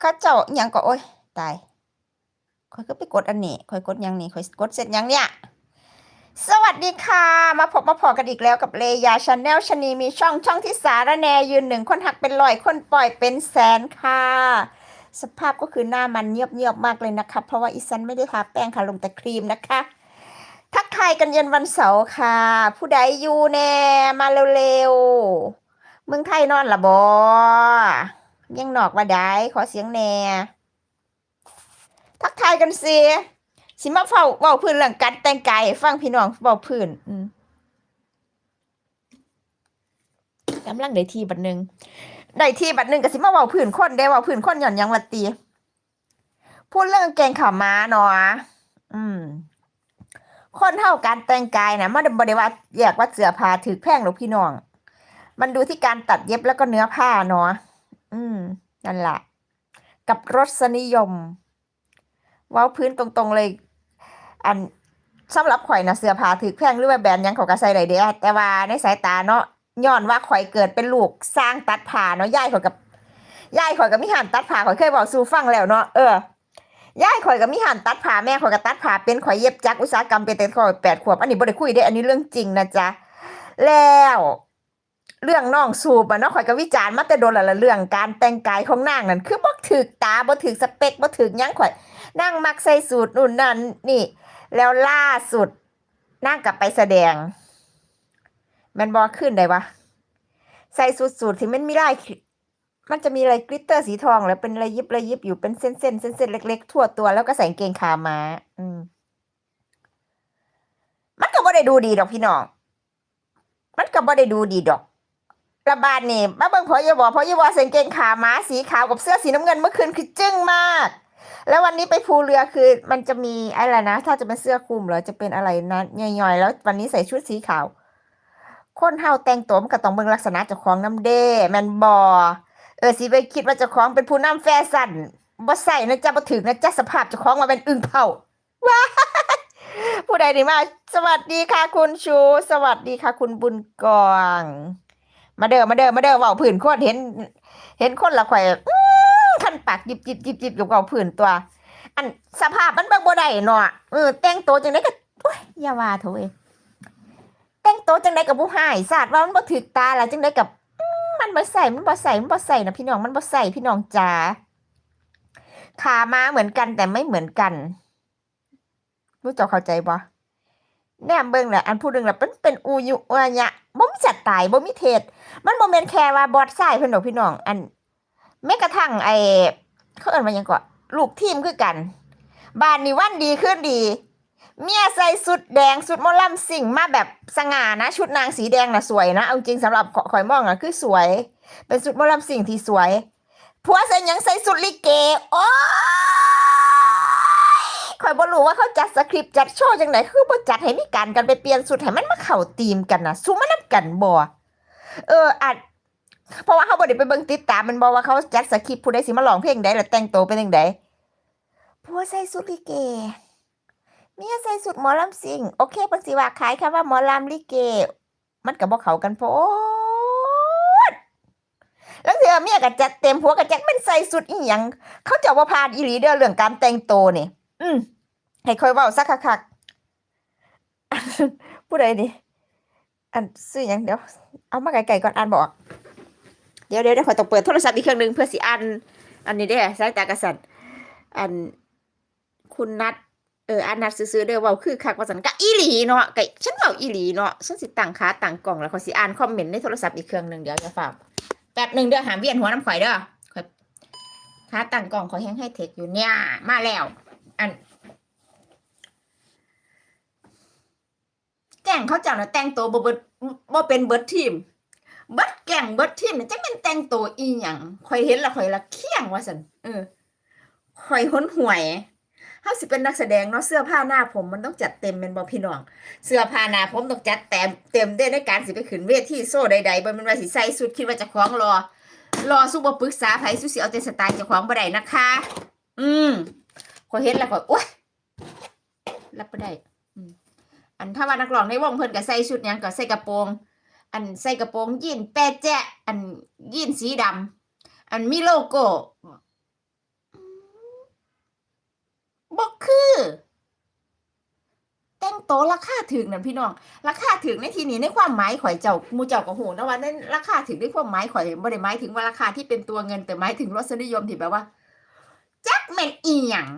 เขาเจ้าอิหยังก็โอ๊ยตายข่อยก็ไปกดอันนี้ข่อยกดยังนี่ข่อยกดเสร็จยังเนี่ยสวัสดีค่ะ มาพบมาพอกันอีกแล้วกับเลยาชาแนลชนีมีช่องช่องที่สารแนยืนหนึ่งคนหักเป็นร้อยคนปล่อยเป็นแสนค่ะ สภาพก็คือหน้ามันเงียบๆมากเลยนะคะ เพราะว่าอีซันไม่ได้ทาแป้งค่ะลงแต่ครีมนะคะ ทักทายกันเย็นวันเสาร์ค่ะ ผู้ใดอยู่แน่มาเร็วๆเมืองไทยนอนละบอ ยังนอกว่าได้ขอเสียงแหน่ทักทายกันสิสิมาเฝ้าเว้าพื้นเรื่องการแต่งกายฟังพี่น้องเว้าพื้นอืมกำลังได้ที่บัดหนึ่งได้ที่บัดหนึ่งก็สิมาเว้าพื้นคนได้เว้าพื้นคนหย่อนยังวัดตีพูดเรื่องแกงข่าวม้าเนาะอืม คนเท่าการแต่งกายนะมันบ่ได้ว่าแยกว่าเสื้อผ้าถือแพ่งหรอพี่น้อง มันดูที่การตัดเย็บแล้วก็เนื้อผ้าเนาะ อืม นั่นแหละ กับรสนิยม เว้าพื้นตรงๆเลย อันสำหรับข่อยนะเสื้อผ้าถือแพงหรือว่าแบรนด์ยังเขาก็ใส่ได้เด้แต่ว่าในสายตาเนาะย้อนว่าข่อยเกิดเป็นลูกสร้างตัดผ้าเนาะยายข่อยกับยายข่อยกับมิหันตัดผ้าข่อยเคยบอกสู่ฟังแล้วเนาะเออยายข่อยกับมิหันตัดผ้าแม่ข่อยก็ตัดผ้าเป็นข่อยเย็บจักรอุตสาหกรรมเป็นแต่ข่อยแปดขวบอันนี้บ่ได้คุยเด้อันนี้เรื่องจริงนะจ๊ะแล้ว เรื่องน้องสูบอะเนาะข่อยก็วิจารณ์มาแต่โดนละละเรื่องการแต่งกายของนางนั่นคือบ่ถึกตาบ่ถึกสเปคบ่ถึกหยังข่อยนั่งมักใส่สูตรนู่นนั่นนี่ แล้วล่าสุดนั่งกลับไปแสดงแมันบอขึ้นได้ปะใส่สูตรสูตรที่มันมีลายมันจะมีอะไรกลิตเตอร์สีทองแล้วเป็นระยิบระยิบอยู่เป็นเส้นเส้นเส้นเส้นเล็กๆทั่วตัวแล้วก็ใส่เกงขามาอืมมันก็บ่ได้ดูดีดอกพี่น้อง มันก็บ่ได้ดูดีดอก ระบาดนี่มาเบิ่งพอยบอพอยบอใส่กางเกงขาม้าสีขาวกับเสื้อสีน้ำเงินเมื่อคืนคือจึ้งมาก แล้ววันนี้ไปภูเรือคือมันจะมีอะไรนะ ถ้าจะเป็นเสื้อคลุมหรอจะเป็นอะไรนะย่อยๆแล้ววันนี้ใส่ชุดสีขาว คนเฮาแต่งตัวมันก็ต้องเบิ่งลักษณะเจ้าของน้ำเด้แมนบ่เออสิไปคิดว่าเจ้าของเป็นผู้นำแฟชั่นบ่ใส่นะจ๊ะบ่ถึงนะจ๊ะสภาพเจ้าของมาเป็นอึ่งเผาว้าผู้ใดนี่มา สวัสดีค่ะคุณชู สวัสดีค่ะคุณบุญกอง มาเด้อมาเด้อมาเด้อเว้าผื่นโคตรเห็น เห็นคนละข่อยอื้อคันปากยิบยิบยิบยิบอยู่กับผื่นตัว อันสภาพมันเบิ่งบ่ได้เนาะเออแต่งตัวจังได๋ก็โอ้ยอย่าว่าเถอะเว้ยแต่งตัวจังได๋ก็บ่หายสาดว่ามันบ่ถึกตาล่ะจังได๋กับมันบ่ใส่มันบ่ใส่มันบ่ใส่นะพี่น้องมันบ่ใส่พี่น้องจ๋าขามาเหมือนกันแต่ไม่เหมือนกันรู้จ้าเข้าใจบ่ แนมเบิ่งแหละอันผู้หนึงน่ะเป็นเป็นอูยุอะยะบ่มีจัดตายบ่มีเทศ มันบ่แม่นแค่ว่าบอดทรายเพิ่นดอกพี่น้อง อันแม้กระทั่งไอ้เขาเอิ้นว่าหยังก็ลูกทีมคือกัน บ้านนี้วันดีขึ้นดี เมียใส่สุดแดงสุดมอลำสิ่งมาแบบสง่านะ ชุดนางสีแดงน่ะสวยนะเอาจริงสำหรับขอยมองอะคือสวย เป็นสุดมอลำสิ่งที่สวยผัวใส่หยังใส่สุดลิเกโอ้ ข่อยบ่รู้ว่าเขาจัดสคริปต์จัดโชว์จังไดคือบ่จัดให้มีการกันไปเปลี่ยนสุดให้มันมาเข้าธีมกันนะสู้มานำกันบ่เอออาจเพราะว่าเขาบ่ได้ไปเบิ่งติดตามมันบอกว่าเขาจัดสคริปต์ผู้ใดสิมาร้องเพลงใดแล้วแต่งตัวเป็นจังไดผัวใส่สุดลิเกเมียใส่สุดหมอลำซิงโอเคเพิ่นสิว่าขายคำว่าหมอลำลิเก มันก็บ่เข้ากันโพดแล้วเสือเมียก็จัดเต็มผัวก็จัดมันใส่สุดอีหยังเขาเจะว่าพาดอีหลีเด้อเรื่องการแต่งตัวนี่ อืมให้คอยเว้าสักคักๆผู้ใดนี่อันซื้อหยังเดี๋ยว เอามาไกลๆก่อนอ่านบอก เดี๋ยวเดี๋ยวเดี๋ยวขอยต้องเปิดโทรศัพท์อีกเครื่องหนึงเพื่อสิอ่านอันนี้ได้สายตากระสันอันคุณนัดเอออันนัดซื้อๆเด้อว้าคือคักว่าซั่นกะอีหลีเนาะไกะฉันเว้าอีหลีเนาะฉันสิตั้งขาตั้งกล้องแล้วขอยสิอ่านคอมเมนต์ในโทรศัพท์อีกเครื่องหนึงเดี๋ยวจะฝากแป๊บหนึ่งเด้อหามเวียนหัวน้ำข่อยเด้อขาตั้งกล้องขอยแฮงให้เทคอยู่เนี่ยมาแล้ว อันแก่งเขาเจ้าน่ะแต่งตัวบ่เบิดบ่เป็นเบิดทีม เบิดแก่งเบิดทีมน่ะจักแม่นแต่งตัวอีหยังข่อยเห็นแล้วข่อยละเคียงว่าซั่นเออข่อยหนหวยเฮาสิเป็นนักแสดงเนาะเสื้อผ้าหน้าผมมันต้องจัดเต็มแม่นบ่พี่น้อง เสื้อผ้าหน้าผมต้องจัดเต็มเต็มเด้ในการสิไปขึ้นเวทีโซ่ใดๆบ่แม่นว่าสิใส่สุดคิดว่าจะคล้องรอรอสู้บ่ปรึกษาไผสู้สิเอาแต่สไตล์เจ้าของบ่ได้นะคะ อืม ข่อยเห็นแล้วข่อยโอ๊ยรับบ่ได้อันถ้าว่านักร้องในวงเพิ่นก็ใส่ชุดยังก็ใส่กระโปรง อันใส่กระโปรงยีนแปะแจ๊ะอันยีนสีดำอันมีโลโก้บอกคือแต่งโตราคาถึงนั่นพี่น้อง ราคาถึงในที่นี้ในความหมายข่อยเจ้ามูเจ้าก็โหนะว่าในราคาถึงในความหมายข่อยบ่ได้หมายถึงว่าราคาที่เป็นตัวเงินแต่หมายถึงรสนิยมที่แบบว่า จักแม่นอีหยัง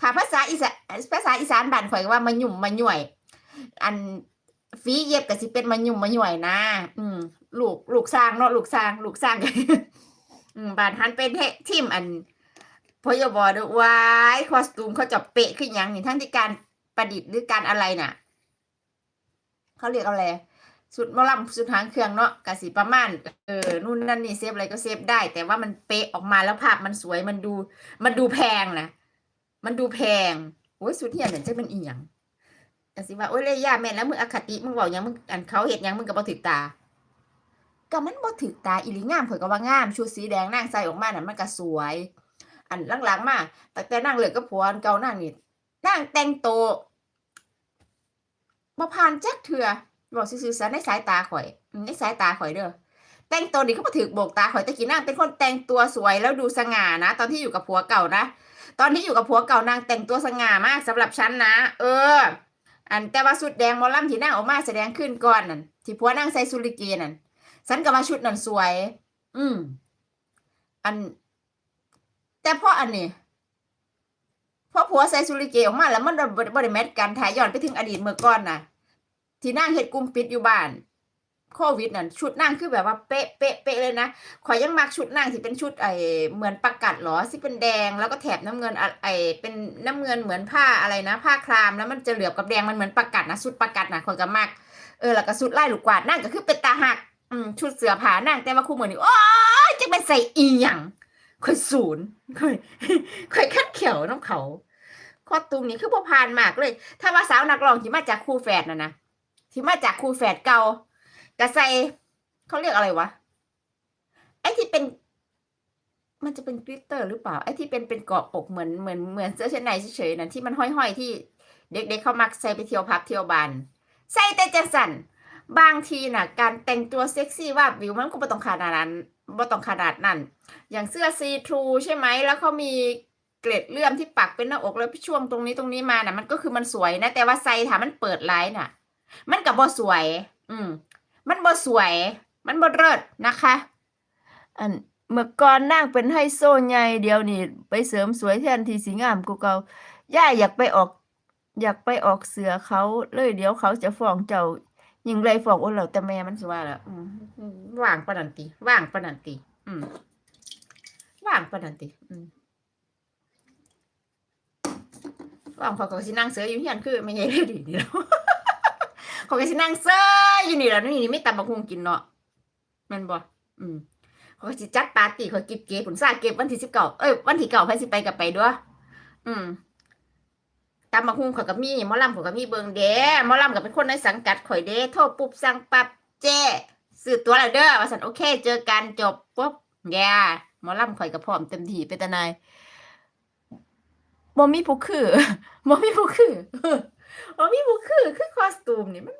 ถ้าภาษาอีสานภาษาอีสานบ้านข่อยว่ามาหยุ่มมาหน่วย อันฝีเย็บก็สิเป็นมาหยุ่มมาหน่วยนะ อืมลูกลูกสร้างเนาะลูกสร้างลูกสร้างอืมบ้านหันเป็นเททีมอันพยบดูวายคอสตูมเขาจะเป๊ะขึ้นอย่างนี่ทั้งที่การประดิษฐ์หรือการอะไรน่ะเขาเรียกอะไรสุดมอลำสุดหางเครื่องเนาะกสิประมาณเออนู่นนั่นนี่เซฟอะไรก็เซฟได้ แต่ว่ามันเป๊ะออกมาแล้วภาพมันสวยมันดู มันดูแพงนะ มันดูแพงโอ้ยสุดที่อันนั้นจะเป็นอีหยังกสิว่าโอ้ยเลยย่าแม่นแล้วมึงอคติมึงบอกยังมึงอันเขาเห็ดหยังมึงก็บ่ถึกตาก็มันบ่ถึกตาอีหลีงามเผยก็ว่างามชุดสีแดงนางใส่ออกมาน่ะมันก็สวย อันหลังๆมาแต่แต่นางเลิกกับผัวอันเก่านางนี่นางแต่งโตวบ่ผ่านจักเทื่อบอกซื่อๆซะในสายตาข่อยในสายตาข่อยเด้อแต่งตัวนี่ก็บ่ถึกโบกตาข่อยแต่กี้นางเป็นคนแต่งตัวสวยแล้วดูสง่านะ ตอนที่อยู่กับผัวเก่านะ ตอนที่อยู่กับผัวเก่านางแต่งตัวสง่ามากสำหรับฉันนะ เออ อันแต่ว่าสุดแดงมอลำที่นางออกมาแสดงขึ้นก่อนนั่นที่ผัวนางใส่สุริเกนั่นฉันก็ว่าชุดนั้นสวย อืม อัน แต่พออันนี้พอผัวใส่สุริเกออกมาแล้วมันบ่บ่ได้แมทกันถ่ายย้อนไปถึงอดีตเมื่อก่อนน่ะที่นางเฮ็ดกุมปิดอยู่บ้าน โควิดนั่นชุดนางคือแบบว่าเป๊ะเป๊ะเป๊ะเลยนะข่อยยังมักชุดนางที่เป็นชุดไอเหมือนประกัดหรอที่เป็นแดงแล้วก็แถบน้ำเงินไอเป็นน้ำเงินเหมือนผ้าอะไรนะ ผ้าคลามแล้วมันจะเหลือบกับแดงมันเหมือนประกัดนะชุดประกัดนะข่อยก็มักเออแล้วก็ชุดไลายลูกกวาดนั่งก็คือเป็นตาหักอืมชุดเสือผานั่งแต่ว่าคู่มือนี่โอ้ยจะเป็นใส่อีหยังค่อยศูนย์ค่อยค่อยคัดเขียวน้ำเขาข้อตุมนี้คือพอพานมากเลย ถ้าว่าสาวนักร้องที่มาจากคู่แฝดนะนะที่มาจากคู่แฝดเก่า กระใสเขาเรียกอะไรวะ ไอ้ที่เป็น มันจะเป็นกลิตเตอร์หรือเปล่า ไอ้ที่เป็นเป็นเกาะอกเหมือนเหมือนเหมือนเสื้อชั้นในเฉยๆนั่นที่มันห้อยๆที่ เด็กๆเขามักใส่ไปเที่ยวพับเที่ยวบานใส่แต่จังสันบางทีน่ะ การแต่งตัวเซ็กซี่ว่าวิวมันก็บ่ต้องขนาดนั้นบ่ต้องขนาดนั้น อย่างเสื้อซีทรูใช่ไหมแล้วเขามีเกล็ดเลื่อมที่ปักเป็นหน้าอกแล้วช่วงตรงนี้ตรงนี้มาน่ะ มันก็คือมันสวยนะ แต่ว่าไซถามมันเปิดไลน์น่ะ มันกับบ่สวย อืม มันบ่สวย มันบ่เลิศนะคะ อันเมื่อก่อนนางเป็นไฮโซใหญ่เดียวนี่ไปเสริมสวยแทนที่สิงามกูเกาย่าอยากไปออก อยากไปออกเสือเขาเลยเดี๋ยวเขาจะฟ้องเจ้ายิงเลยฟ้องโอ้เราแต่แม่มันสิว่าละอืมอืมว่างปนนันติว่างปนนันติ อืมว่างปนนันติ อืมว่างพอเขาสินั่งเสืออยู่เฮียนคือไม่ใช่เลยดีนี่แล้ว เขาก็สินั่งเสืออยู่นี่แหล้วนี่นี่ไม่ตำบักฮุงกินเนาะแม่นบ่อืมเขาก็สิจัดปาร์ตี้เขาเก็บเก็บผลซาเก็บวันที่สิบเก้าเอ้ยวันที่เก้าไผสิไปกับไปด้วยอืมตามมาคุงข่อยก็มีหมอลำข่อยก็มีเบิงเด้หมอลำก็เป็นคนในสังกัดข่อยเด้โทรปุ๊บสั่งปั๊บเจ้ซื้อตัวแล้วเด้อว่าสันโอเค เจอกันจบปุ๊บแย่หมอลำข่อยก็พร้อมเต็มที่เป็นตานายบ่มีผู้คือบ่มีผู้คือ บ่มีผู้คือคือคอสตูมนี่มัน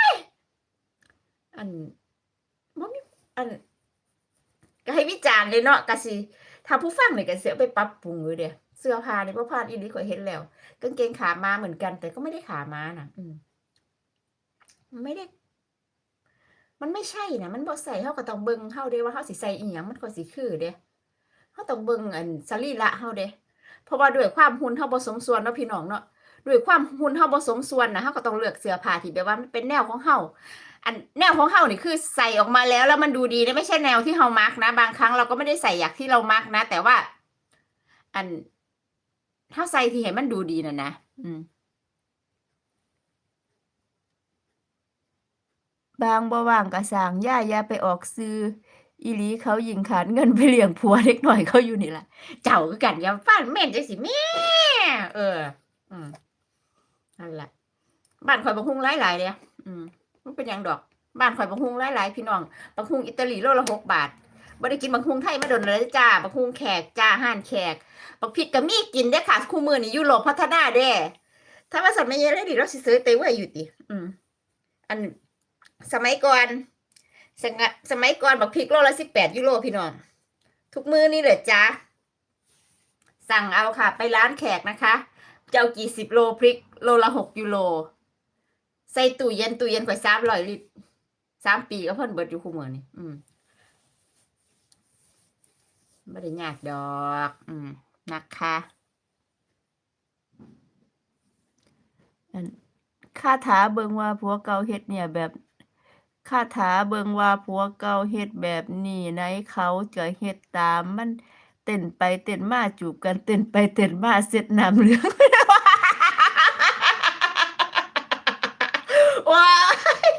อ้ยอันบ่มีอันก็ให้วิจารณ์เลยเนาะก็สิถ้าผู้ฟังเนี่ยก็สิเอไปปรับปรุงอยู่เด้เสื้อผ้านี่บ่ผ่านอีหลีข่อยเห็นแล้วกางเกงขามาเหมือนกัน แต่ก็ไม่ได้ขามานะอืมไม่ได้ มันไม่ใช่นะมันบ่ใส่เฮาก็ต้องเบิ่งเฮาเด้ว่าเฮาสิใส่อีหยังมันก็สิคือเด้เฮาต้องเบิ่งอันสรีระเฮาเด้เพราะว่าด้วยความหุ่นเฮาบ่สมส่วนเนาะพี่น้องเนาะ ด้วยความหุ่นเฮาบ่สมส่วนนะเฮาก็ต้องเลือกเสื้อผ้าที่แบบว่ามันเป็นแนวของเฮาอันแนวของเฮานี่คือใส่ออกมาแล้วแล้วมันดูดีนะไม่ใช่แนวที่เฮามักนะ บางครั้งเราก็ไม่ได้ใส่อยางที่เรามักนะ แต่ว่า อันถ้าใส่ที่เห็นมันดูดีนะนะอืมบางบ่ว่างก็สร้างย่าย่าไปออกสื่ออีลีเขายิงขาดเงินไปเลี้ยงผัวเล็กหน่อยเขาอยู่นี่แหละเจ้าคือกันย่าฟ้านแม่นจังสิแม่เออ อืม นั่นแหละบ้านข่อยบักฮุงหลายๆเด้อืมมันเป็นยังดอก บ้านข่อยบักฮุงหลายๆพี่น้องบักฮุงอิตาลีโลละหกบาทบ่ได้กินบักฮุงไทยมาโดนเลยจ้าบักฮุงแขกจ้าห้านแขกบักพริกก็มีกินได้ค่ะคู่มือนี่ยุโรปพัฒนาเด้ถ้าว่าสัตว์ไม่เยอะเลยดิเราสิซื้อเตไว้อยู่ติอืม อันสมัยก่อนสงสมัยก่อนบักพริกโลละสิบแปดยูโรพี่น้อง ทุกมือนี่เลยจ้าสั่งเอาค่ะ ไปร้านแขกนะคะ เจ้ากี่สิบโลพริก โลละหกยูโรใส่ตู้เย็นตู้เย็นข่อยสามร้อยลิตรสามปีก็เพิ่นเบิดอยู่คู่มือนี่อืมไม่ได้ยากดอก อืมนะคะอันคาถาเบิงว่าผัวเก่าเฮ็ดเนี่ยแบบคาถาเบิงว่าผัวเก่าเฮ็ดแบบนี้ไหนเขาจะเฮ็ดตามมันเต้นไปเต้นมาจูบกันเต้นไปเต้นมาเสร็จน้ำเหลือง ว้าย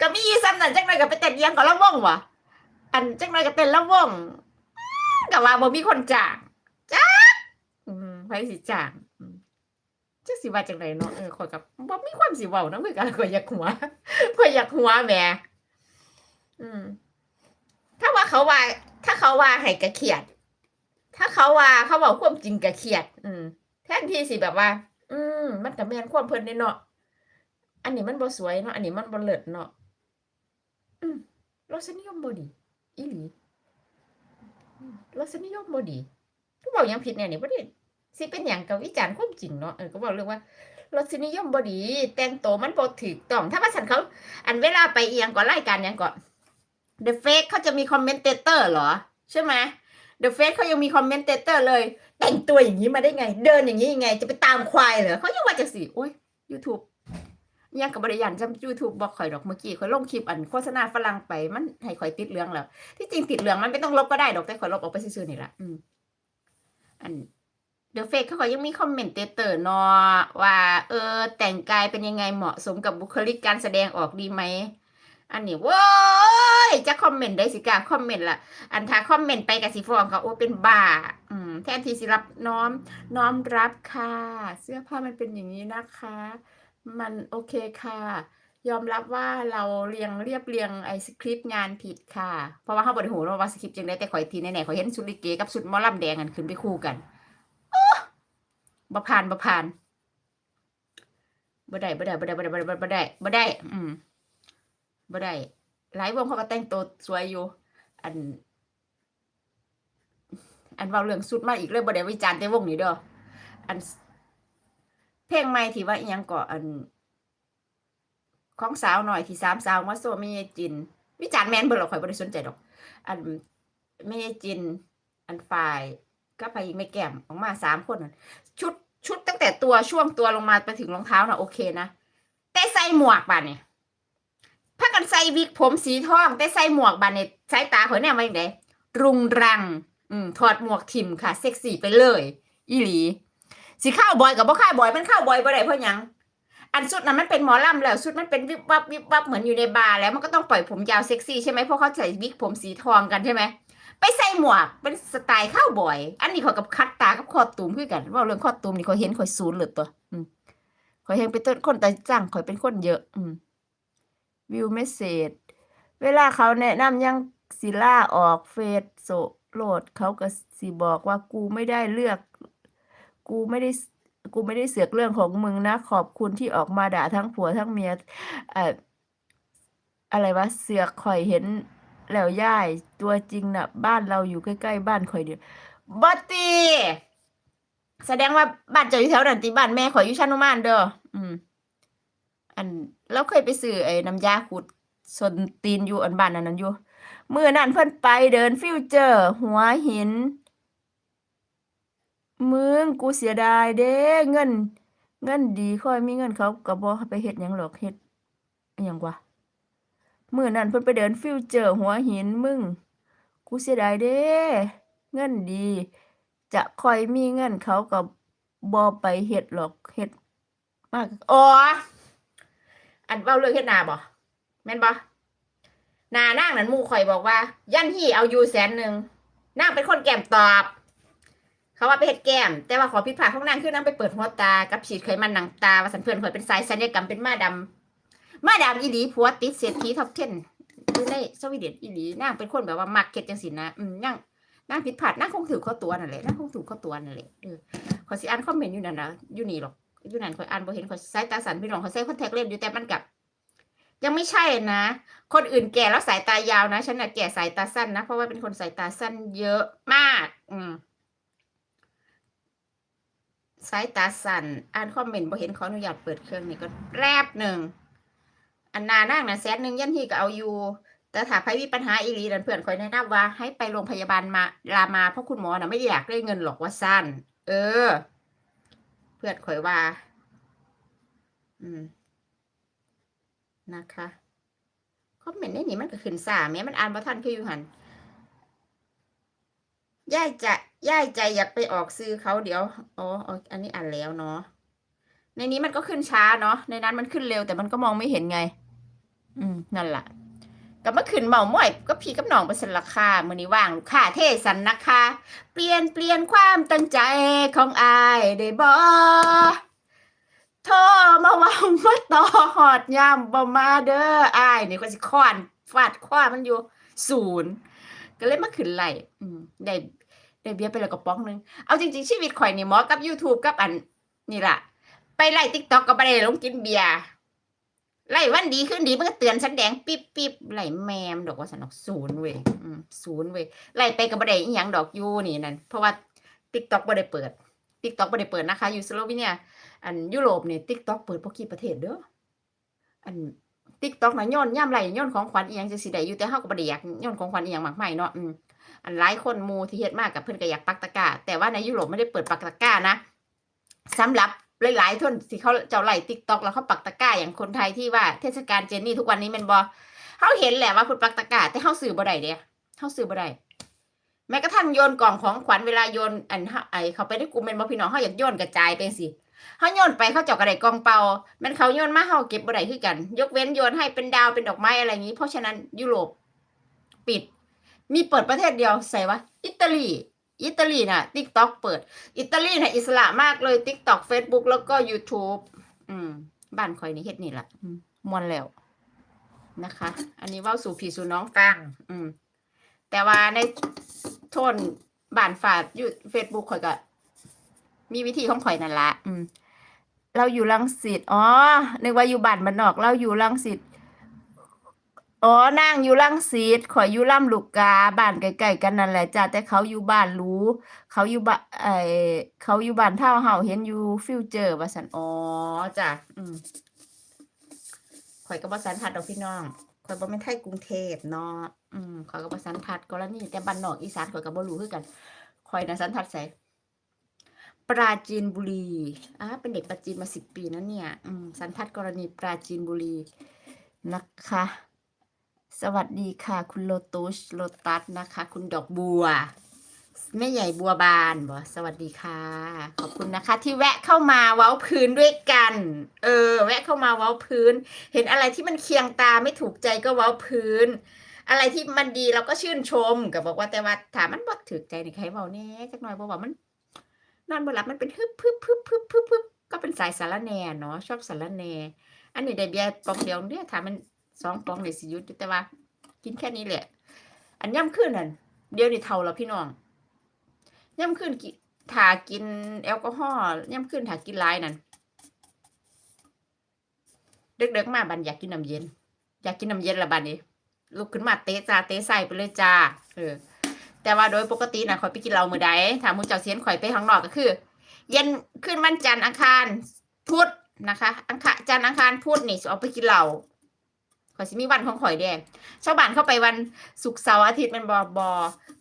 ก็มีอีซ้ำนั่นจังหน่อยก็ไปเต้นเอียงก็ละวงวะอันจังหน่อยก็เต้นละวงก็ว่าบ่มีคนจ้างจ้างอืมไผสิจ้างจักสิว่าจังไดเนาะเออข้อยก็บ่มีความสิเว้านำคือกันข้อยอยากหัวข้อยอยากหัวแหมอืม ถ้าว่าเขาว่า ถ้าเขาว่าให้ก็เครียด ถ้าเขาว่าเขาเว้าความจริงก็เครียด อืม แทนที่สิแบบว่า อืม มันก็แมนความเพลินเด้เนาะอันนี้มันบ่สวยเนาะอันนี้มันบ่เลิศเนาะ อืมรสนิยมบ่ดีอีหลีรสนิยมบ่ดีก็บอกยังผิดแน่นี่บ่ได้สิเป็นหยังก็วิจารณ์ความจริงเนาะเออก็บอกเรื่องว่ารสนิยมบ่ดี แต่งตัวมันบ่ถูกต้อง ถ้าว่าฉันเขา อันเวลาไปเอียงก่อนรายการยังก่อน The Face เขาจะมีคอมเมนเตเตอร์เหรอ ใช่ไหม The Face เขายังมีคอมเมนเตเตอร์เลย แต่งตัวอย่างนี้มาได้ไง เดินอย่างนี้ยังไง จะไปตามควายเหรอเขายังว่าจะสิโอ้ย YouTube ยังกับบริยานจำ YouTube บอกข่อยดอกเมื่อกี้ข่อยลงคลิปอันโฆษณาฝรั่งไปมันให้ข่อยติดเหลืองแล้ว ที่จริงติดเหลืองมันไม่ต้องลบก็ได้ดอกแต่ข่อยลบออกไปซื่อๆนี่ละอืมอัน The Face เขาก็ยังมีคอมเมนเตเตอร์นาะว่า เออ แต่งกายเป็นยังไงเหมาะสมกับบุคลิกการแสดงออกดีไหม อันนี้ว้ยจะคอมเมนต์ได้สิกาคอมเมนต์ละอันถ้าคอมเมนต์ไปกับสิฟ้องเขาโอ้เป็นบ้าอืมแทนที่สิรับน้อม น้อมรับค่ะ เสื้อผ้ามันเป็นอย่างนี้นะคะ มันโอเคค่ะ ยอมรับว่าเราเรียงเรียบเรียงไอ้สคริปต์งานผิดค่ะ เพราะว่าเขาบริหูว่าสคริปต์จังได้แต่ขอยทีแน่ๆขอยเห็นชุดลิเกกับชุดมอลำแดงกันขึ้นไปคู่กันบ่ผ่านบ่ผ่านบ่ได้บ่ได้บ่ได้บ่ได้บ่ได้บ่ได้บ่ได้ อืมบ่ได้ หลายวงเขาก็แต่งตัวสวยอยู่ อัน อันเว้าเรื่องสุดมาอีกเลยบ่ได้วิจารณ์แต่วงนี้เด้ออัน เพลงใหม่ที่ว่าอีหยังก็อัน ของสาวหน่อยที่สามสาวมาโซแม่ยจิน วิจารณ์แมนเบิ่งหรอกข่อยบ่ได้สนใจดอก อันแม่ยจิน อันฝ่ายก็ไปอีกแม่แก้มออกมาสามคนนั่นชุดชุดตั้งแต่ตัวช่วงตัวลงมาไปถึงรองเท้าน่ะโอเคนะแต่ใส่หมวกบาดเนี่ยถ้ากันใส่วิกผมสีทองแต่ใส่หมวกบาดเนี่ยสายตาข่ยแน่มาอย่างไดรุงรัง อืมถอดหมวกทิมค่ะ เซ็กซี่ไปเลย อีหลี สิข้าวบอยกับบ่ข้าวบอยมันข้าวบอยบ่ได้เพราะหยังอันสุดนั้นมันเป็นหมอลำแล้วสุดมันเป็นวิบวับวิบวับเหมือนอยู่ในบาร์แล้วมันก็ต้องปล่อยผมยาวเซ็กซี่ใช่ไหมเพราะเขาใส่วิกผมสีทองกันใช่ไหมไปใส่หมวกเป็นสไตล์ข้าวบอย อันนี้เขากับคัดตากับคอตูมคือกัน ว่าเรื่องคอตูมนี่เขาเห็นเขาศูนย์เลยตัวอืมเขาเห็นเป็นต้นคนแต่จ้างเขาเป็นคนเยอะอืวิวเมสเซจเวลาเขาแนะนำยังศิล่าออกเฟซโซโหลดเขาก็สิบอกว่ากูไม่ได้เลือก กูไม่ได้กูไม่ได้เสือกเรื่องของมึงนะ ขอบคุณที่ออกมาด่าทั้งผัวทั้งเมียเอ่ออะไรวะเสือกข่อยเห็นแล้วย่ายตัวจริงน่ะ บ้านเราอยู่ใกล้ๆบ้านข่อยเดียวบัตตีแสดงว่าบ้านเจ้าอยู่แถวนันติบ้านแม่ข่อยอยู่ชานุมานเด้ออืม อันเราเคยไปซื้อไอ้น้ำยาขูดสนตีนอยู่อันบ้านนั้นนั้นอยู่เมื่อนั้นเพิ่นไปเดินฟิวเจอร์ หัวหิน มึงกูเสียดายเด้เงิน เงินดีค่อยมีเงินเขาก็บ่ไปเฮ็ดหยังหรอกเฮ็ดอิหยังวะมื้อนั้นเพิ่นไปเดินฟิวเจอร์หัวหินมึง กูเสียดายเด้ เงินดี จะค่อยมีเงินเขาก็บ่ไปเฮ็ดหรอกเฮ็ดมากอ๋ออันเว้าเรื่องเฮ็ดนาบ่แม่นบ่นานางนั้นหมู่ข่อยบอกว่า ยันฮี่เอาอยู่แสนหนึ่งนางเป็นคนแก้มตอบ เขาว่าไปเฮ็ดแก้ม แต่ว่าขอผิดพลาดของนางคือนางไปเปิดหัวตากับฉีดไขมันหนังตาว่าสันเพื่อนข่อยเป็นสายสัญญกรรมเป็นมาดำมาดำอีหลีผัวติดเศรษฐีท็อป10อยู่ในสวีเดนอีหลีนางเป็นคนแบบว่ามักเก็ตจังซี่นะอืมนางนางผิดพลาดนางคงถือข้าตัวนั่นแหละนางคงถูกเข้าตัวนั่นแหละเออขอสิอ่านคอมเมนต์อยู่นั่นนะอยู่นี่หรอกอยู่นั่นขอยอ่านบ่เห็นขอยสายตาสันพี่น้องขอยใส่คอนแทคเลนส์อยู่แต่มันกับยังไม่ใช่นะ คนอื่นแก่แล้วสายตายาวนะ ฉันน่ะแก่สายตาสั้นนะ เพราะว่าเป็นคนสายตาสั้นเยอะมาก อืม สายตาสั่น อ่านคอมเมนต์บ่เห็นขออนุญาตเปิดเครื่องนี่ก็แรบหนึ่ง อันนานั่งนะแสนหนึ่งยันที่ก็เอาอยู่ แต่ถ้าใครมีปัญหาอีหลีดันเพื่อนคอยแนะนำว่า ให้ไปโรงพยาบาลมารามาเพราะคุณหมอนะไม่อยากได้เงินหรอกว่าสั้น เออ เพื่อนคอยว่า อืม นะคะคอมเมนต์ในนี้มันก็ขึ้นสาแม้มันอ่านบ่ทันคืออยู่หัน ย่ายจะย่ายใจอยากไปออกซื้อเขาเดี๋ยวอ๋ออ๋ออันนี้อ่านแล้วเนาะในนี้มันก็ขึ้นช้าเนาะในนั้นมันขึ้นเร็วแต่มันก็มองไม่เห็นไง อืมนั่นแหละก็มาขึ้นเมาม่อยก็พี่กับน้องไปสันราคามือนี้ว่างลูกค้าเทสันนะคะ เปลี่ยนเปลี่ยนความตั้งใจของอายได้บ่โทรมาว่ามาต่อหอดยามบ่มาเด้ออายนี่ก็สิค้อนฟาดคว้ามันอยู่ศูนย์ก็เลยมาขึ้นไหลได้ ได้เบียร์ไปแล้วก็ป้องหนึงเอาจริง ๆ ชีวิตข่อยนี่หมอกับ YouTube กับอันนี่ล่ะ ไปไล่ TikTok ก็บ่ได้ลงกินเบียร์ไล่วันดีขึ้นดีมันก็เตือนฉันแดงปิ๊บปิ๊บไล่แมมดอกว่าสนอกศูนย์เว้ยอืมศูนย์เว้ยไล่ไปก็บ่ได้อีหยังดอกอยู่นี่นั่นเพราะว่า TikTok บ่ได้เปิด TikTok บ่ได้เปิดนะคะ อยู่สโลวีเนียอันยุโรปเนี่ TikTok เปิดบ่กี่ประเทศเด้ออัน TikTok น่ะย้อนย่ำไรย้อนของขวัญอีหยังจังสิได้อยู่แต่เฮาก็บ่ได้อยากย้อนของขวัญอีหยังมากมายเนาะอืม อันหลายคนมูที่เฮ็ดมากกับเพิ่อนก็อยากปักตะกร้าแต่ว่าในยุโรปไม่ได้เปิดปักตะกร้านะสำหรับหลายๆท่านที่เขาเจ้าไล่ TikTok แล้วเขาปักตะกร้าอย่างคนไทยที่ว่าเทศกาลเจนนี่ทุกวันนี้ม่นบ่เฮาเห็นแหละว่าเพิ่นปักตะกร้าแต่เฮาซื้อบ่ได้เด้เฮาซื้อบ่ได้แม้กระทั่งโยนกล่องของขวัญเวลาโยนอันไอเขาไปได้กลุ่มแม่นบ่พี่น้องเฮาอยากโยนกระจายไปสิเขาโยนไปเขาเจาะกระไดกองเปาแมันเขาโยนมาเขาเก็บบ่ได้คือกัน ยกเว้นโยนให้เป็นดาวเป็นดอกไม้อะไรอย่างนี้ เพราะฉะนั้นยุโรปปิด มีเปิดประเทศเดียวใส่ว่าอิตาลีอิตาลีน่ะติ๊กต็อกเปิด อิตาลีน่ะอิสระมากเลยติ๊กต็อกเฟซบุ๊กแล้วก็ YouTube อืม บ้านคอยนี่เฮ็ดนี่แหละมวนแล้วนะคะ อันนี้ว่าสู่พี่สู่น้องฟัง อืม แต่ว่าในโทนบ้านฝาดอยู่เฟซบุ๊กคอยก็ มีวิธีของข่อยนั่นละอืม เราอยู่รังสิตอ๋อนึกว่าอยู่บ้านมันนอก เราอยู่รังสิต อ๋อนั่งอยู่รังสิตข่อยอยู่ลำลูกกาบ้านใกล้ๆกันนั่นแหละจ้ะแต่เขาอยู่บ้านหรู้ เขาอยู่บ้านไอเขาอยู่บ้านเท่าเฮาเห็นอยู่ฟิวเจอร์ว่าซั่นอ๋อจ้ะอืมข่อยก็บ่สันทัดดอกพี่น้องข่อยบ่แม่นไทยกรุงเทพเนาะอืมข่อยก็บ่สันทัดกรณีแต่บ้านนอกอีสานข่อยก็บ่รู้คือกันข่อยน่ะสันทัดไสปราจีนบุรีอ่าเป็นเด็กปราจีนมาสิบปีนะเนี่ย อืมสันทัดกรณีปราจีนบุรีนะคะ สวัสดีค่ะ คุณโลตุสโลตัสนะคะ คุณดอกบัวแม่ใหญ่บัวบานบอสวัสดีค่ะ ขอบคุณนะคะ ที่แวะเข้ามาเว้าพื้นด้วยกัน เออ แวะเข้ามาเว้าพื้น เห็นอะไรที่มันเคียงตาไม่ถูกใจก็เว้าพื้น อะไรที่มันดีเราก็ชื่นชมก็บอกว่าแต่ว่าถามมันบ่ถูกใจนี่ใครเว้าแน่จักหน่อยบ่ว่ามันนอนบ่หลับมันเป็นฮึบพึบพึบพึบพึบพึบก็เป็นสายสารแหน่เนาะชอบสารแหน่อันนี้ได้เบียร์ปองเดียวเด้อถ้ามัน สองปองได้สิยุดอยู่แต่ว่า กินแค่นี้แหละ อันย่ำขึ้นนั่นเดี๋ยวนี้เท่าแล้วพี่น้องย่ำขึ้นกิถ้ากินแอลกอฮอล์ย่ำขึ้นถ้ากินหลายนั่นเด็กๆมาบันอยากกินน้ำเย็น อยากกินน้ำเย็นละบัดนี้ลุกขึ้นมาเตะจ้าเตะใส่ไปเลยจ้าเออแต่ว่าโดยปกตินะข่อยไปกินเหล้ามือใดถ้ามื้อเจ้าเสียนข่อยไปข้างนอกก็คือ เย็นขึ้นวันจันทร์อังคารพุธนะคะ อังคารจันทร์อังคารพุธนี่สิออกไปกินเหล้า ข่อยสิมีวันของข่อยแดงชาวบ้านเข้าไปวันศุกร์เสาร์อาทิตย์แมันบอบอ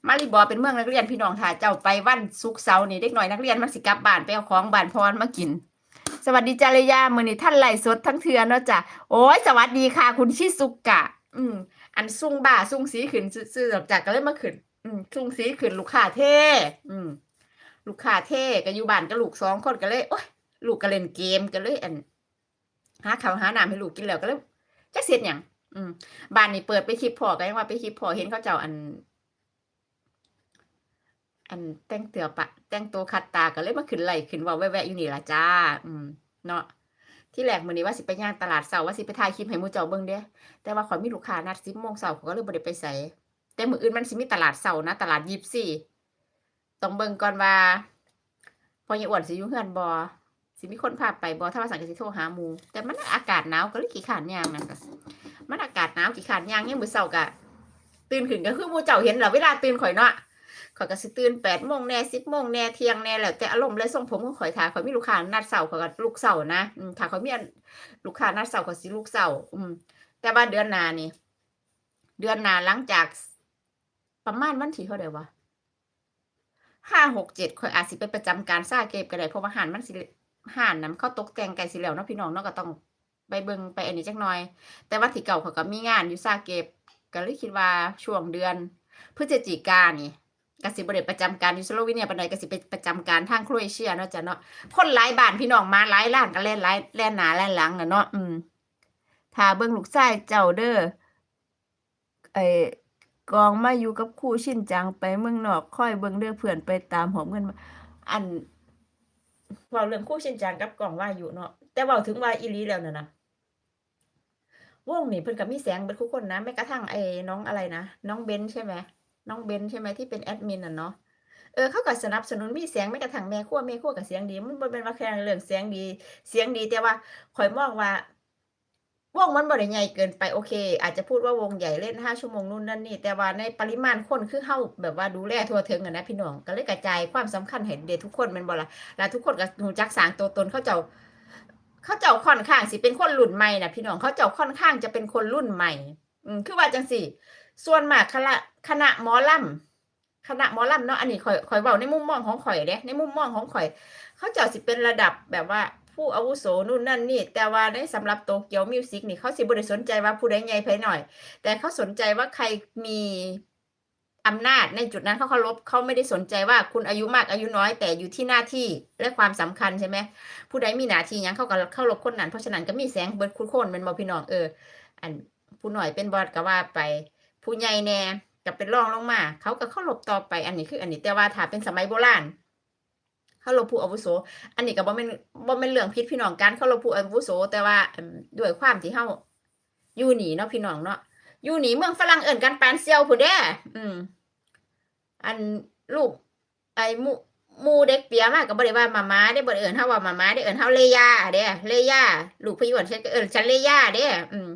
มาริบอเป็นเมืองนักเรียนพี่น้องถ้าเจ้าไปวันศุกร์เสาร์นี่เด็กหน้อยนักเรียนมันสิกลับบ้านไปเอาของบ้านพรมากิน สวัสดีจารยามือนี้ท่านไล่สดทั้งเทือเนาะจ้ะโอ้ยสวัสดีค่ะ คุณชิซุกะ อืม อันซุ่งบ่าซุ่งสีขึ้นซื่อจากก็เลยมาขึ้น อืมซุ่งสีขึ้นลูกค้าเท่อืมลูกค้าเท่ก็อยู่บ้านกับลูกสองคนก็เลยโอ้ยลูกก็เล่นเกมก็เลยอันหาข้าวหาน้ำให้ลูกกินแล้วก็เลย จักเสร็จหยังอืมบ้านนี่เปิดไปคลิปพอก็ยังว่าไปคลิปพอเห็นเขาเจ้าอัน อันแต่งเตือปะ แต่งตัวคัดตาก็เลยมาขึ้นไหลขึ้นว่าแวะๆอยู่นี่ละจ้า อืม เนาะที่แรกมือนี้ว่าสิไปย่างตลาดเช้าว่าสิไปถ่ายคลิปให้มูเจ้าเบิ่งเด้แต่ว่าขอมีลูกค้านัด10โมงเช้าข้อยก็เลยบ่ได้ไปไสแต่มืออื่นมันสิมีตลาดเช้านะ ตลาด24ต้องเบิ่งก่อนว่าพอใหญ่อ้วนสิยู่เฮือนบ่ สิมีคนพาไปบ่ถ้าว่าสั่งก็สิโทรหาหมู แต่มันอากาศหนาวก็เลยขี้คร้านยางนั่นก็มันอากาศหนาวขี้คร้านยางยามมื้อเช้าก็ตื่นขึ้นก็คือมูเจ้าเห็นแล้วเวลาตื่นข่อยเนาะข่อยก็สิตื่นแปดโมงแน่สิบโมงแน่เที่ยงแน่แล้วแต่อารมณ์และทรงผมของข่อยถ้าข่อยมีลูกค้านัดเสาร์ข่อยก็ลูกเสาร์นะถ้าข่อยมีลูกค้านัดเสาร์ข่อยสิลูกเสาร์อืม แต่ว่าเดือนนานี่ เดือนนาหลังจาก ประมาณวันที่เท่าใดวะห้าหกเจ็ดข่อยอาจสิไปประจำการซ่าเก็บก็ได้เพราะว่าหานมันสิ หานนํเข้าตกแต่งไกลสิแล้วเนาะพี่น้องเนาะก็ต้องไปเบิงไปอันนี้จักหน่อย แต่ว่าที่เก่าเขาก็มีงานอยู่ซาเก็บก็เลยคิดว่าช่วงเดือนพฤศจิกายนนี่ก็สิบ่ได้ประจำการยูสโลวีเนียปานใดกสิไปประจำการทางโครเอเชียเนาะจ้ะเนาะคนหลายบ้านพี่น้องมาหลายล้านก็แล่นหลายแล่นหนาแล่นหลังเนาะอืมถ้าเบิ่งลูกชายเจ้าเด้อไอ้กองมาอยู่กับครูชินจังไปเมืองนอกค่อยเบิ่งเด้อเพื่อนไปตามหอมเงินมาอัน เว้าเรื่องคู่เชินจังกับกล่องว่าอยู่เนาะแต่เว้าถึงว่าอีลีแล้วน่ะนะวงนี่เพิ่นก็มีแสงเบิดทุกคนนะแม้กระทั่งไอ้น้องอะไรนะน้องเบนใช่ไหมน้องเบนใช่ไหมที่เป็นแอดมินน่ะเนาะเออเขาก็สนับสนุนมีเสียงแม้กระทั่งแม่ขั้วแม่ขั้วก็เสียงดีมันเป็นว่าแค่เรื่องเสียงดี เสียงดีแต่ว่าข่อยมองว่า วงมันบ่ได้ใหญ่เกินไปโอเค อาจจะพูดว่าวงใหญ่เล่นห้าชั่วโมงนู่นนั่นนี่แต่ว่าในปริมาณคนคือเฮาแบบว่าดูแลทั่วถึงอะนะพี่น้องก็เลยกระจายความสำคัญให้เดทุกคนม่นบ่ละแล้วทุกคนก็รู้จักสางตัวตนเขาเจ้าเขาเจ้าค่อนข้างสิเป็นคนรุ่นใหม่นะพี่น้องเขาเจ้าค่อนข้างจะเป็นคนรุ่นใหม่ อืมคือว่าจังสี่ ส่วนมากคณะคณะหมอลำคณะหมอลำเนาะอันนี้ข่อยข่อยเว้าในมุมมองของข่อยเด้ในมุมมองของข่อย เขาเจ้าสิเป็นระดับแบบว่า ผู้อาวุโสนู่นนั่นนี่ แต่ว่าในสำหรับโตเกียวมิวสิกนี่เขาสิบ่ได้สนใจว่าผู้ใดใหญ่ไผหน่อย แต่เขาสนใจว่าใครมีอำนาจในจุดนั้นเขาเคารพเขาไม่ได้สนใจว่าคุณอายุมากอายุน้อย แต่อยู่ที่หน้าที่และความสำคัญใช่ไหมผู้ใดมีหน้าที่ยังเขาก็เข้ารบคนนั้นเพราะฉะนั้นก็มีแสงเบิดคุณคนเป็นบ่พี่น้องเออ อันผู้หน่อยเป็นบอสก็ว่าไป ผู้ใหญ่แน่ก็เป็นรองลงมาเขาก็เข้ารบต่อไปอันนี้คือ อันนี้แต่ว่าถ้าเป็นสมัยโบราณ เข้ารบผู้อาวุโส อันนี้ก็บ่แม่นบ่แม่นเรื่องผิดพี่น้องการเขารบผู้อาวุโส แต่ว่าด้วยความที่เฮาอยู่หนีเนาะพี่น้องเนาะอยู่หนีเมืองฝรั่งเอิ้นกันปานเซียวผู้เด้อืม อันลูกไอ้มูมูเด็กเปียมากก็บ่ได้ว่ามาม้าได้บ่ได้เอิ้นเฮาว่ามาม้าได้เอิ้นเฮาเลยาเด้เลยาลูกพี่อ้วนฉันก็เอิ้นฉันเลยาเด้อืม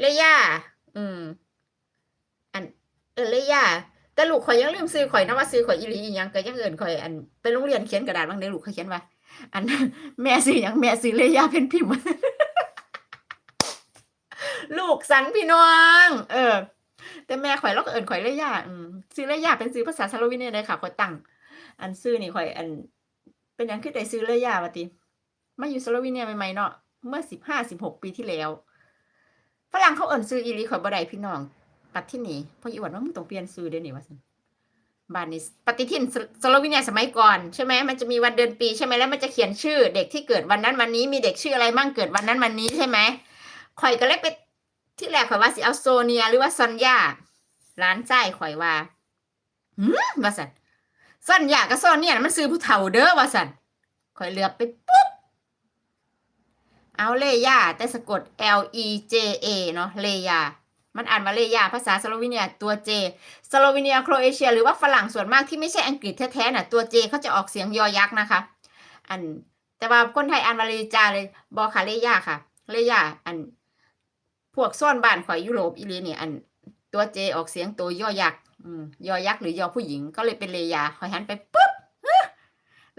เลยาอืม อันเอิ้นเลยา แต่ลูกข่อยยังลืมซื้อข่อยนะว่าซื้อข่อยอีหลีอีหยังก็ยังเอินข่อยอันไปโรงเรียนเขียนกระดาษบางเด้ลูกเขาเขียนว่า อันแม่ซื้อหยังแม่ซื้อเลยาเพ็นพิมพ์ลูกสันพี่น้อง เออ แต่แม่ข่อยเราก็เอินข่อยเลยาอืมซื้อเลยาเป็นซื้อภาษาสโลวีเนียเลยค่ะข่อยตั้งอันซื้อนี่ข่อย อัน เป็นหยังคือได้ซื้อเลยาว่าติมาอยู่สโลวีเนียใหม่ๆเนาะเมื่อสิบห้าสิบหกปีที่แล้วฝรั่งเขาเอินซื้ออีหลีข่อยบ่ได้พี่น้อง ปัดที่นี่พ่ออีวันว่ามึงต้องเปลี่ยนซื้อเด้อนี่ว่าซั่นบ้านนี้ปฏิทินสโลวีเนียสมัยก่อนใช่ไหมมันจะมีวันเดือนปีใช่ไหมแล้วมันจะเขียนชื่อ เด็กที่เกิดวันนั้นวันนี้มีเด็กชื่ออะไรมั่งเกิดวันนั้นวันนี้ใช่ไหมข่อยก็เลยไปที่แรกข่อยว่าสิเอาโซเนียหรือว่าซอนยาร้านใจข่อยว่าหืมวาซั่นซอนยากับซอนเนี่ยมันซื้อผู้เฒ่าเด้อวาสันข่อยเลือบไปปุ๊บเอาเลยาแต่สะกด L E J A เนาะเลยา มันอ่านว่าเลยาภาษาสโลวีเนียตัว J สโลวีเนียโครเอเชีย หรือว่าฝรั่งส่วนมากที่ไม่ใช่อังกฤษแท้ๆน่ะตัว J เขาจะออกเสียงยอยักษ์นะคะ อันแต่ว่าคนไทยอ่านว่าเลยจาเลยบอค่ะเลยาค่ะเลยาอัน พวกซ่อนบ้านข่อยยุโรปอีหลีเนี่ยอันตัว J ออกเสียงตัวยอยักษ์ยอยักษ์หรือยอผู้หญิงก็เลยเป็นเลยาคอยหันไปปุ๊บ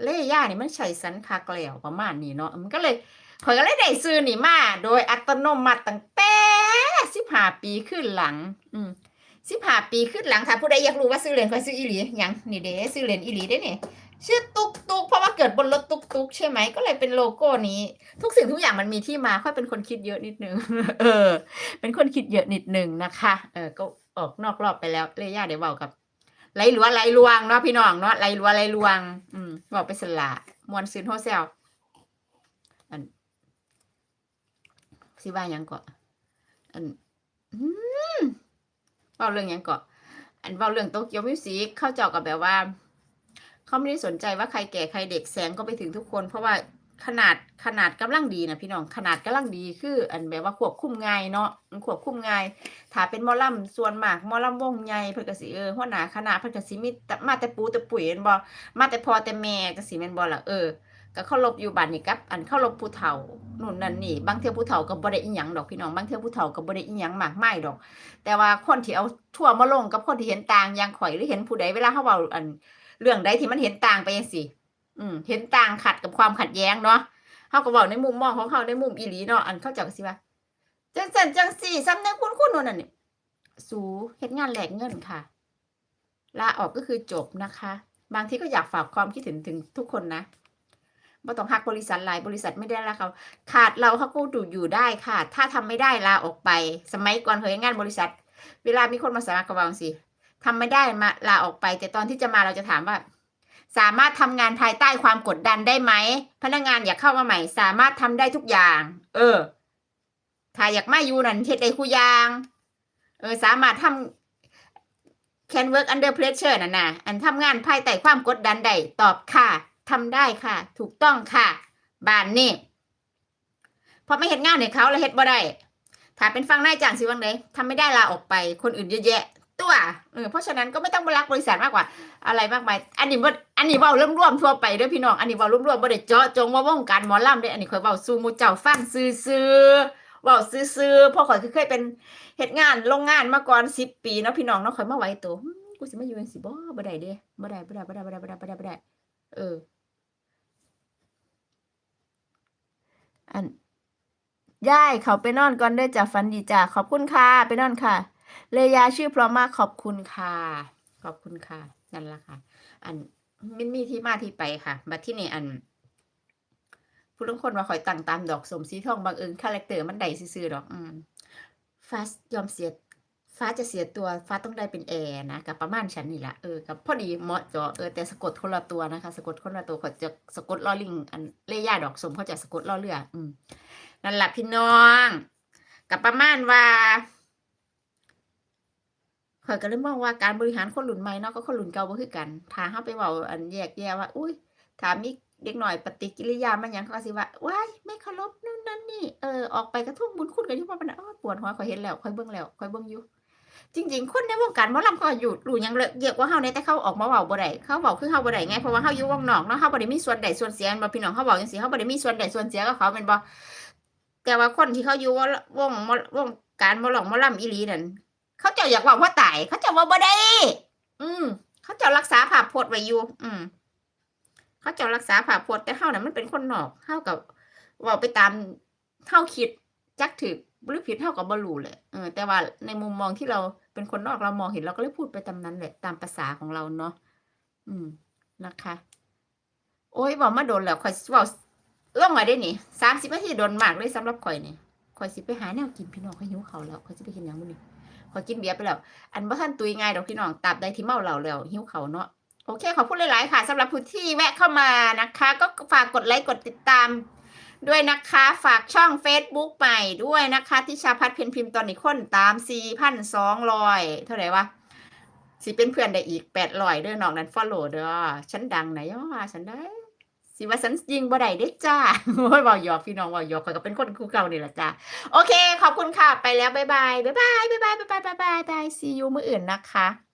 เลยานี่ยมันใช้สันคากแล้วประมาณนี้เนาะมันก็เลย ข่อยก็เลยได้ซื้อนี่มาโดยอัตโนมัติตั้งแต่สิบห้าปีขึ้นหลัง อืมสิบห้าปีขึ้นหลังถ้าผู้ใดอยากรู้ว่าซื้อเหรียญข่อยซื้ออีหลีหยังนี่เด้ซื้อเหรียญอีหลีได้เนี่ยชื่อตุกตุกเพราะว่าเกิดบนรถตุกตุกใช่ไหมก็เลยเป็นโลโก้นี้ ทุกสิ่งทุกอย่างมันมีที่มาค่อยเป็นคนคิดเยอะนิดนึงเออ เป็นคนคิดเยอะนิดนึงนะคะ เออก็ออกนอกรอบไปแล้วเลยย่าเดี๋ยวเบากับไหลหลัวไหลลวงเนาะพี่น้องเนาะไหลหลัวไหลลวง อืมบอกไปสละมวนซื้อโฮเซลอัน สิว่ายังเก่อนอันอืมเว้าเรื่องยังเก่อนอันเว้าเรื่องโตเกียวมิวสิกเข้าเจ้ากับแบบว่า เขาไม่ได้สนใจว่าใครแก่ใครเด็กแสงก็ไปถึงทุกคน เพราะว่าขนาดขนาดกำลังดีนะพี่น้องขนาดกำลังดีคือ อันแบบว่าควบคุมง่ายเนาะมันควบคุมง่ายถ้าเป็นมอลำส่วนมากมอลำวงใหญ่เพิ่นก็สิเออหัวหน้าคณะเพิ่นก็สิมีแต่มาแต่ปูแต่ปุ๋ยแม่นบ่มาแต่พอแต่แม่จังซี่แม่นบ่ล่ะเออ ก็เคารพอยู่บ้านนี่กับ อันเคารพผู้เฒ่านู่นนั่นนี่บางเทื่อผู้เฒ่าก็บ่ได้อีหยังดอกพี่น้องบางเทื่อผู้เฒ่าก็บ่ได้อีหยังมากมายดอก แต่ว่าคนที่เอาทั่วมาลงกับคนที่เห็นต่างอย่างข่อยหรือเห็นผู้ใดเวลาเฮาเว้าอันเรื่องใดที่มันเห็นต่างไปจังซี่อืมเห็นต่างขัดกับความขัดแย้งเนาะเฮาก็เว้าในมุมมองของเฮาในมุมอีหลีเนาะอันเขาเจ้าก็สิว่าจังซั่นจังซี่สำนึกคุณคุณนู่นนั่นนี่สูเฮ็ดงานแหลกเงินค่ะลาออกก็คือจบนะคะ บางทีก็อยากฝากความคิดถึงถึงทุกคนนะ บ่ต้องฮักบริษัทหลายบริษัทไม่ได้ละเขาขาดเราเขาก็ดูอยู่ได้ค่ะ ถ้าทำไม่ได้ลาออกไป สมัยก่อนเคยงานบริษัท เวลามีคนมาสมัครกับเราสิทำไม่ได้มาลาออกไป แต่ตอนที่จะมาเราจะถามว่า สามารถทำงานภายใต้ความกดดันได้ไหมพนักงานอยากเข้ามาใหม่ สามารถทำได้ทุกอย่าง เออถ้าอยากมาอยู่นั่นเฮ็ดได้คุอยาง เออสามารถทำ can work under pressure น่ะนะอันทำงานภายใต้ความกดดันได้ตอบค่ะ ทำได้ค่ะ ถูกต้องค่ะบ้านนี่พอไม่เห็นงานให้เขาแล้วเฮ็ดบ่ได้ถ้าเป็นฟังนายจ้างสิวังไดทำไม่ได้ลาออกไปคนอื่นเยอะแยะตัวเออเพราะฉะนั้นก็ไม่ต้องบรักบริษัทมากกว่า อะไรมากมายอันนี้บ่าอันนี้เว้าเรื่องร่วมทั่วไปด้อพี่น้องอันนี้เว้าร่วมๆบ่ได้เจาะจงว่าวงการหมอลำเด้ออันนี้ข่อยเว้าสู่หมู่เจ้าฟังซื่อๆเว้าซื่อๆเพราะข่อยคือเคยเป็นเฮ็ดงานโรงงานมาก่อน10ปีเนาะพี่น้องเนาะข่อยมาไหวตัวกูสิมาอยู่จังซี่บ่บ่ได้เด้บ่ได้บ่ได้บ่ได้บ่ได้บ่ได้บ่ได้บ่ได้เออ อันย่ายเขาไปนอนก่อนด้อจ้ะฝันดีจ้ะขอบคุณค่ะไปนอนค่ะ เลยาชื่อพร้อมมากขอบคุณค่ะ ขอบคุณค่ะนั่นละค่ะ อันมันมีที่มาที่ไปค่ะมาที่นี่อันผู้ลางคนมาคอยตั้งตามดอกสมสีทองบางเอิญคาแรคเตอร์มันใดซื่อๆดอก อืมฟาสยอมเสีย ฟ้าจะเสียตัวฟ้าต้องได้เป็นแอร์นะกับประมาณฉันนี่แหละเออกับพอดีเหมาะเจาะเออแต่สะกดคนละตัวนะคะ สะกดคนละตัวเขาจะสะกดลอลิงอันเล่ย่าดอกสมเขาจะสะกดลอเรือ อืมนั่นแหละพี่น้องกับประมาณว่าข่อยก็เลยมองว่าการบริหารคนรุ่นใหม่เนาะก็คนรุ่นเก่าบ่คือกันถ้าเฮาไปเว้าอันแยกแยะว่าอุ้ยถามีเด็กหน่อยปฏิกิริยามันยังเขาก็สิว่าว้ายไม่เคารพนู่นนั่นนี่เออออกไปกระทุ่มบุญคุณกันอยู่ว่าปานนั้นอ้อปวดหัวข่อยเห็นแล้วข่อยเบิ่งแล้วข่อยเบิ่งอยู่ จริง ๆ คนในวงการหมอลำเขาก็อยู่รู้ยังเลยเยอะกว่าเฮาเนี่ยแต่เขาออกมาเว้าบ่ได้เขาเว้าคือเฮาบ่ได้ไงเพราะว่าเฮาอยู่วงนอกเนาะเฮาบ่ได้มีส่วนใดส่วนเสียม่นบ่พี่น้องเฮาเว้าจังซี่เฮาบ่ได้มีส่วนใดส่วนเสียกับเขาแม่นบ่แต่ว่าคนที่เขาอยู่ววงมอวงการหมอลำหมอลำอีหลีนั่นเขาเจ้าอยากเว้าเพราะตายเขาเจ้าเว้าบ่ได้อืมเขาเจ้ารักษาภาพพจน์ไว้อยู่อืมเขาเจ้ารักษาภาพพจน์แต่เฮาน่ะมันเป็นคนนอกเฮากับว้าไปตามเฮาคิดจักถูก หรือผิดเฮาก็บ่รู้แหละเออแต่ว่าในมุมมองที่เราเป็นคนนอกเรามองเห็นเราก็เลยพูดไปตามนั้นแหละตามภาษาของเราเนาะอืมนะคะ โอ้ยเว้ามาโดนแล้วข่อยเว้าลงมาได้นี่30นาทีโดนมากเลยสำหรับข่อยนี่ข่อยสิไปหาแนวกินพี่น้องข่อยหิวเขาแล้วข่อยสิไปกินหยังมื้อนี้ข่อยกินเบียร์ไปแล้ว อันบ่ทันตุยง่ายดอกพี่น้องตราบใดที่เมาเหล้าแล้วหิวเขาเนาะโอเคขอบคุณหลายๆค่ะสำหรับผู้ที่แวะเข้ามานะคะ ก็ฝากกดไลค์กดติดตาม ด้วยนะคะ ฝากช่อง Facebook ใหม่ด้วยนะคะที่ชาพัฒน์เพนพิมพ์ตอนนี้คนตาม4,200เท่าไหร่วะสิเป็นเพื่อนได้อีก800เด้อนอกนั้น follow เด้อฉันดังไหนว่าฉันได้สิว่าฉันยิงบ่ได้เด้จ้าโอ้ยเว้าหยอกพี่น้องเว้าหยอกข้อยก็เป็นคนคู่เก่านี่แหละจ้าโอเค ขอบคุณค่ะ ไปแล้ว บ๊ายบาย บ๊ายบาย บ๊ายบาย บ๊ายบาย บ๊ายบายบ๊ายบาย see you มื้ออื่นนะคะ